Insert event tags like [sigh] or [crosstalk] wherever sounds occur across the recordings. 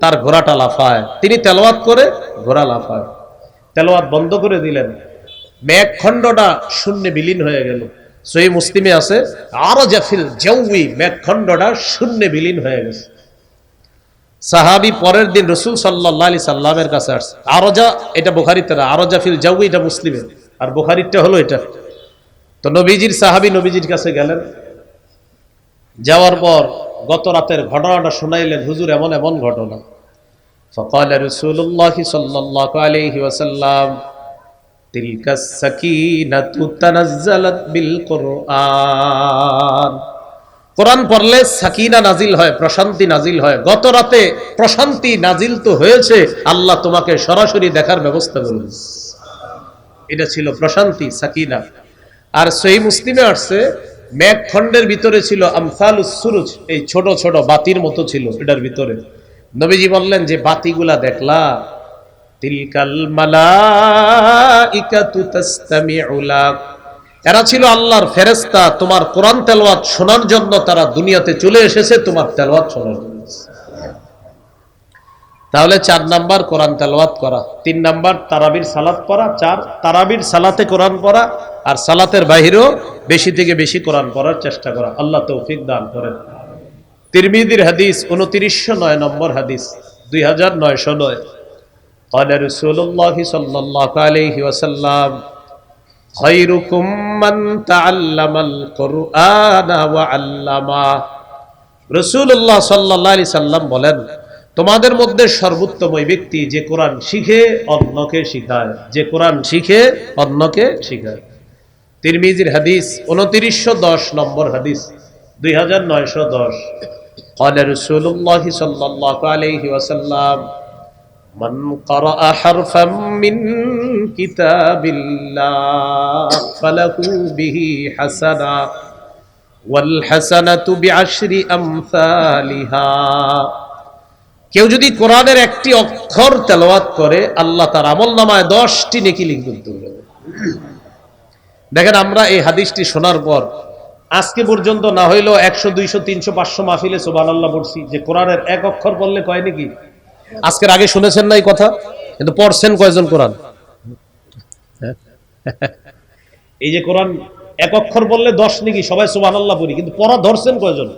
তার ঘোড়াটা লাফায়। তিনি তেলাওয়াত করে ঘোড়া লাফায়। তেলাওয়াত বন্ধ করে দিলেন। মেঘখণ্ডটা শূন্যে বিলীন হয়ে গেল। সহি মুসলিমে আছে আরও জাফিল জৌই মেঘখণ্ডটা শূন্যে বিলীন হয়ে গেছে। সাহাবি পরের দিন রসুল সাল্লাহ আলি সাল্লামের কাছে আসছে। আরজা, এটা বোখারিতে না, আরজা ফিল জাউই, এটা মুসলিমের। আর বোখারিরটা হলো এটা। তো নবীজির সাহাবি নবীজির কাছে গেলেন। যাওয়ার পর গত রাতের ঘটনাটা শুনাইলেন হুজুর এমন এমন ঘটনা فقال رسول الله صلى الله عليه وسلم تلك السكينة تنزلت بالقرآن কোরআন পড়লে সাকিনা নাজিল হয় প্রশান্তি নাজিল হয় গত রাতে প্রশান্তি নাজিল তো হয়েছে আল্লাহ তোমাকে সরাসরি দেখার ব্যবস্থা করবে এটা ছিল প্রশান্তি সাকিনা আর সেই মুসলিমে আসছে মেঘখণ্ডের ভিতরে ছিল আমসাল সুরুজ, এই ছোট ছোট বাতির মতো ছিল এটার ভিতরে। নবীজি বললেন, যে বাতিগুলা দেখলা তিলকাল এরা ছিল আল্লাহর ফেরেস্তা তোমার কোরআন তেলাওয়াত শোনার জন্য তারা দুনিয়াতে চলে এসেছে, তোমার তেলোয়াত শোনার জন্য। তাহলে চার নাম্বার কোরআন তেলাওয়াত করা তিন নাম্বার তারাবির সালাত পড়া চার তারাবির সালাতে কোরআন পড়া আর সালাতের বাহিরেও বেশি থেকে বেশি কোরআন পড়ার চেষ্টা করা আল্লাহ তৌফিক দান করেন তিরমিদির হাদিস উনত্রিশশো নয় নম্বর হাদিস দুই হাজার নয়শো নয় قال رسول الله صلى الله عليه وسلم خيركم من تعلم القرآن وعلمه রসুল্লাহ সাল্লাহ আলি সাল্লাম বলেন তোমাদের মধ্যে সর্বোত্তম ওই ব্যক্তি যে কোরআন শিখে অন্যকে শিখায় যে কোরআন শিখে অন্যকে শিখায় তিরমিজির হাদিস উনত্রিশশো দশ নম্বর হাদিস দুই হাজার নয়শো দশ قال رسول الله صلى الله عليه وسلم من قرأ حرفا من كتاب الله فله به حسنة والحسنة بعشر أمثالها কেউ যদি কোরআনের একটি অক্ষর তেলাওয়াত করে, আল্লাহ তার আমল নামায় দশটি নেকি লিখবেন দেখেন আমরা এই হাদিসটি শোনার পর, আজকে পর্যন্ত না হইলেও একশো, দুইশো, তিনশো, পাঁচশো মাহফিলে সোবান আল্লাহ পড়ছি যে কোরআনের এক অক্ষর বললে কয় নাকি? আজকের আগে শুনেছেন না এই কথা, কিন্তু পড়ছেন কয়জন কোরআন? [laughs] এই যে কোরআন এক অক্ষর বললে দশ নাকি, সবাই সোবান আল্লাহ পড়ি, কিন্তু পড়া ধরছেন কয়জন?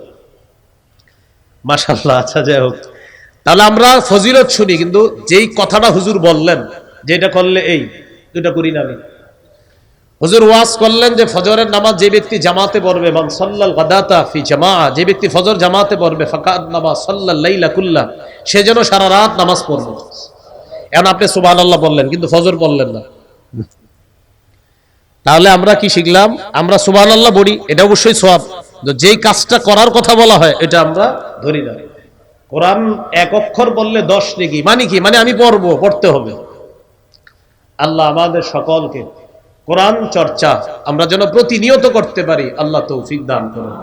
মাসাল্লাহ আচ্ছা যাই হোক। তাহলে আমরা ফজিলত শুনি, কিন্তু যেই কথাটা হুজুর বললেন যে এটা করলে এই এটা করি না আমি। হুজুর ওয়াজ করলেন যে ফজরের নামাজ যে ব্যক্তি জামাতে পড়বে, মান সাল্লাল গাদাতা ফি জামা যে ব্যক্তি ফজর জামাতে পড়বে, ফাকাদ নামাজ সাল্লাল লাইলা কুল্লা, সে যেন সারা রাত নামাজ পড়বে এখন আপনি সুবহানাল্লাহ বললেন, কিন্তু ফজর বললেন না। তাহলে আমরা কি শিখলাম? আমরা সুবহানাল্লাহ বলি, এটা অবশ্যই সওয়াব। যেই কাজটা করার কথা বলা হয়, এটা আমরা ধরি না। কোরআন এক অক্ষর বললে দশ নাকি। মানে কি? মানে আমি পড়ব, পড়তে হবে। আল্লাহ আমাদের সকলকে কোরআন চর্চা আমরা যেন প্রতিনিয়ত করতে পারি, আল্লাহ তৌফিক দান করুন।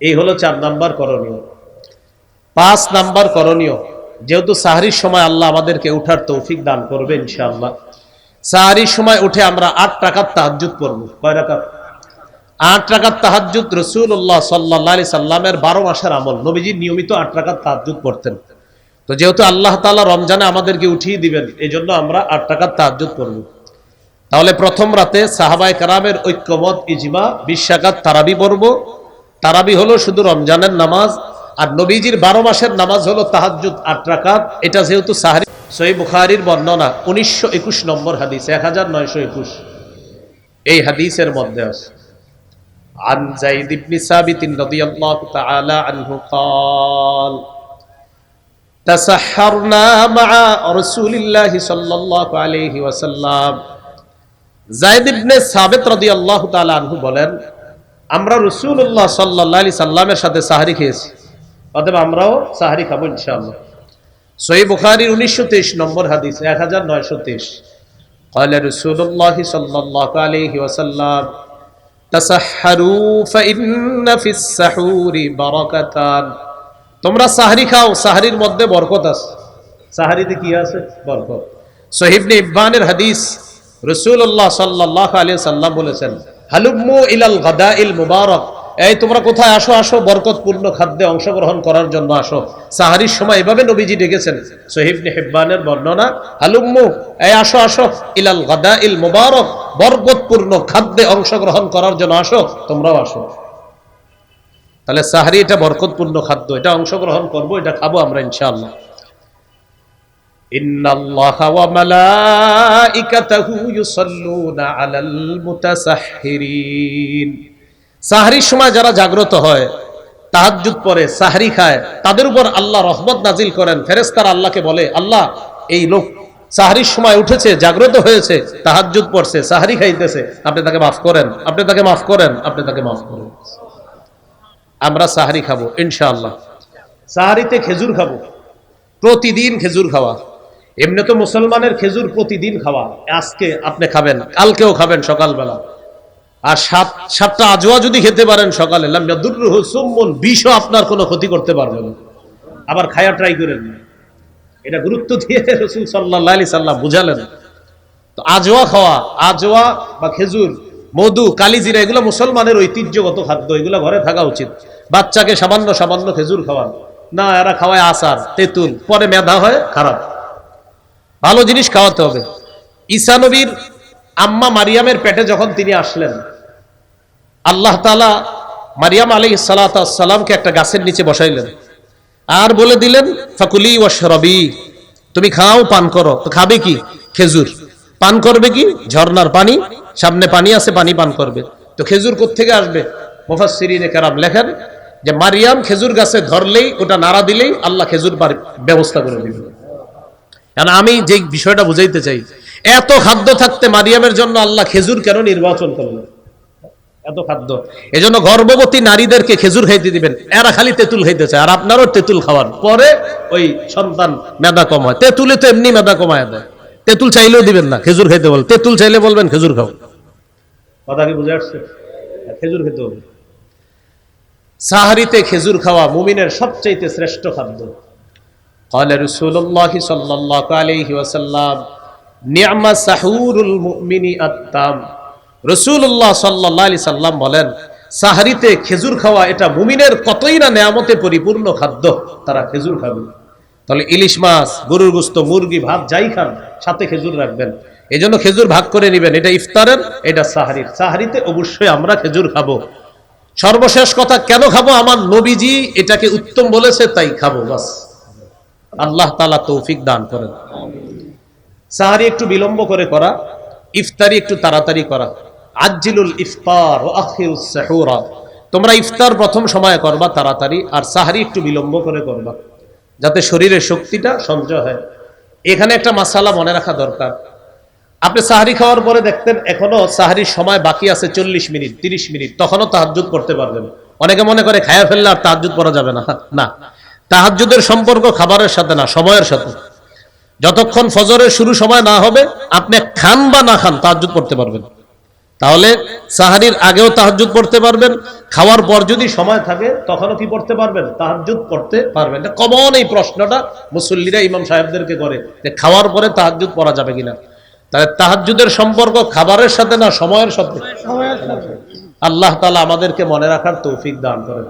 এই হলো চার নাম্বার করণীয়। পাঁচ নাম্বার করণীয়, যেহেতু সাহারির সময় আল্লাহ আমাদেরকে উঠার তৌফিক দান করবে ইনশাআল্লাহ। সাহারির সময় উঠে আমরা আট টাকার তাহাজুদ পড়ব। কয় রাকাত? আট টাকার তাহাজুদ রসুল্লাহ সাল্লাহ সাল্লামের বারো মাসের আমল। নবীজি নিয়মিত আট টাকার তাহাজুদ পড়তেন। তো যেহেতু আল্লাহ তালা রমজানে আমাদেরকে উঠিয়ে দিবেন এই জন্য আমরা আট টাকার তাহাজুদ পড়ব। তাহলে প্রথম রাতে সাহাবাই কারামের ঐক্যমত, ইজমা বিশ্বাকাত তারাবি পড়ব। তারাবি হলো শুধু রমজানের নামাজ, আর নবীজির বারো মাসের নামাজ হলো তাহাজুদ আট রাকাত। এটা যেহেতু সাহারি সই বুখারির বর্ণনা, উনিশশো একুশ নম্বর হাদিস, এক হাজার নয়শো একুশ। এই হাদিসের মধ্যে আছে। عن زيد بن ثابت رضي الله تعالى عنه قال تسحرنا مع رسول الله صلى الله عليه وسلم জায়দ ইবনে সাবেত রাদিয়াল্লাহু তাআলা আনহু বলেন আমরা রাসূলুল্লাহ সাল্লাল্লাহু আলাইহি সাল্লামের সাথে সাহরি খেয়েছি অতএব আমরাও সাহরি খাবো ইনশাআল্লাহ সহি বুখারীর উনিশশো তেইশ নম্বর হাদিস এক হাজার নয়শো তেইশ قال رسول الله صلى الله عليه وسلم تسحروا فإن في السحور بركتان. تمرا سحری کھاؤ سحریر مدد برکت اس سحری دی کیا سے برکت صحیب نے ابان الحدیث رسول الله صلى الله عليه وسلم بولے سن حلمو إلى الغداء المبارک এই, তোমরা কোথায়? আসো আসো, বরকতপূর্ণ খাদ্যে অংশগ্রহণ করার জন্য আসো। সাহারির সময় এভাবে নবীজি ডেকেছেন। সহিবনে হিব্বানের বর্ণনা হালুম্মু এই, আসো আসো, ইলাল গাদা ইল মুবারক, বরকতপূর্ণ খাদ্যে অংশগ্রহণ করার জন্য আসো, তোমরাও আসো। তাহলে সাহারি, এটা বরকতপূর্ণ খাদ্য, এটা অংশগ্রহণ করব, এটা খাব আমরা ইনশাআল্লাহ। ইন্নাল্লাহা ওয়া মালাইকাতাহু ইউসাল্লুনা আলাল মুতাসাহহিরিন। সাহরির সময় যারা জাগ্রত হয়, তাহাজ্জুদ পরে, সাহরি খায়, তাদের উপর আল্লাহ রহমত নাজিল করেন। ফেরেশতারা আল্লাহকে বলে, আল্লাহ, এই লোক সাহরির সময় উঠেছে, জাগ্রত হয়েছে, তাহাজ্জুদ পড়ছে, সাহরি খাইতেছে। আপনি তাকে মাফ করেন, আপনি তাকে মাফ করেন, আপনি তাকে মাফ করেন। আমরা সাহারি খাব, ইনশাআল্লাহ। সাহারিতে খেজুর খাব। প্রতিদিন খেজুর খাওয়া। এমনি তো মুসলমানের খেজুর প্রতিদিন খাওয়া। আজকে আপনি খাবেন, কালকেও খাবেন সকালবেলা। আর সাত, সাতটা আজোয়া যদি খেতে পারেন সকালে সুম্মন, বিষও আপনার কোনো ক্ষতি করতে পারবে না। আবার খায়া ট্রাই করেন। এটা গুরুত্ব দিয়ে রসুল সাল্লাহ আলি সাল্লাম বুঝালেন। তো আজোয়া খাওয়া, আজোয়া বা খেজুর, মধু, কালিজিরা, এগুলো মুসলমানের ঐতিহ্যগত খাদ্য, এগুলো ঘরে থাকা উচিত। বাচ্চাকে সামান্য সামান্য খেজুর খাওয়ান। না, এরা খাওয়ায় আচার, তেঁতুল, পরে মেধা হয়, খারাপ। ভালো জিনিস খাওয়াতে হবে। ঈসা নবীর আম্মা মারিয়ামের পেটে যখন তিনি আসলেন আল্লাহ তালা মারিয়াম আলী সালাতামকে একটা গাছের নিচে বসাইলেন। আর বলে দিলেন, ফাকুলি ওয়াশরবি, তুমি খাও, পান করো। তো খাবে কি? খেজুর। পান করবে কি? ঝর্ণার পানি। সামনে পানি আছে, পানি পান করবে। তো খেজুর থেকে আসবে? মুফাসসিরিনে কেরাম লেখেন যে, মারিয়াম খেজুর গাছে ধরলেই, ওটা নাড়া দিলেই আল্লাহ খেজুর ব্যবস্থা করে দিবেন। কারণ আমি যে বিষয়টা বুঝাইতে চাই, এত খাদ্য থাকতে মারিয়ামের জন্য আল্লাহ খেজুর কেন নির্বাচন করলেন? এত খাদ্য এজন্য গর্ভবতী নারীদেরকে খেজুর খাইতে দিবেন এরা খালি তেঁতুল খাইতে চায় আর আপনারও তেঁতুল খাওয়ান পরে ওই সন্তান মেদা কম হয় তেঁতুলে তো এমনি মেদা কমায় দেয় তেঁতুল চাইলেও দিবেন না খেজুর খাইতে বল তেঁতুল চাইলে বলবেন খেজুর খাও কথা কি বুঝে আসছে খেজুর খেতে হবে সাহারিতে খেজুর খাওয়া মুমিনের সবচাইতে শ্রেষ্ঠ খাদ্য قال رسول الله صلى الله عليه وسلم نعم سحور المؤمن التام রসুল্লাহ সাল্লাহ সাল্লাম বলেন, সাহারিতে খেজুর খাওয়া এটা মুমিনের কতই না নেয়ামতে পরিপূর্ণ খাদ্য, তারা খেজুর খাবে তাহলে ইলিশ মাছ, গরুর গোস্ত, মুরগি, ভাত যাই খান, সাথে খেজুর রাখবেন। এই জন্য খেজুর ভাগ করে নেবেন, এটা ইফতারের, এটা সাহারির। সাহারিতে অবশ্যই আমরা খেজুর খাব। সর্বশেষ কথা, কেন খাব? আমার নবীজি এটাকে উত্তম বলেছে, তাই খাব, বাস। আল্লাহ তালা তৌফিক দান করেন। সাহারি একটু বিলম্ব করে করা, ইফতারি একটু তাড়াতাড়ি করা। আজিলুল ইফতার ও আখিরুস সাহুরা। তোমরা ইফতার প্রথম সময় করবা তাড়াতাড়ি, আর সাহারি একটু বিলম্ব করে করবা, যাতে শরীরের শক্তিটা সঞ্চয় হয়। এখানে একটা মাসালা মনে রাখা দরকার। আপনি সাহারি খাওয়ার পরে দেখতেন, এখনও সাহারির সময় বাকি আছে চল্লিশ মিনিট, তিরিশ মিনিট, তখনও তাহাজ্জুদ করতে পারবেন। অনেকে মনে করে খায়া ফেললে আর তাহাজ্জুদ পড়া যাবে না। না, তাহাজ্জুদের সম্পর্ক খাবারের সাথে না, সময়ের সাথে। যতক্ষণ ফজরের শুরু সময় না হবে, আপনি খান বা না খান তাহাজ্জুদ পড়তে পারবেন। তাহলে সাহারির আগেও তাহাজুদ পড়তে পারবেন খাওয়ার পর যদি সময় থাকে তখনও কি পড়তে পারবেন? তাহাজুদ পড়তে পারবেন। এটা কমন এই প্রশ্নটা মুসল্লিরা ইমাম সাহেবদেরকে করে যে খাওয়ার পরে তাহাজুদ পড়া যাবে কিনা। তাহলে তাহাজুদের সম্পর্ক খাবারের সাথে না সময়ের সাথে? আল্লাহ তালা আমাদেরকে মনে রাখার তৌফিক দান করেন।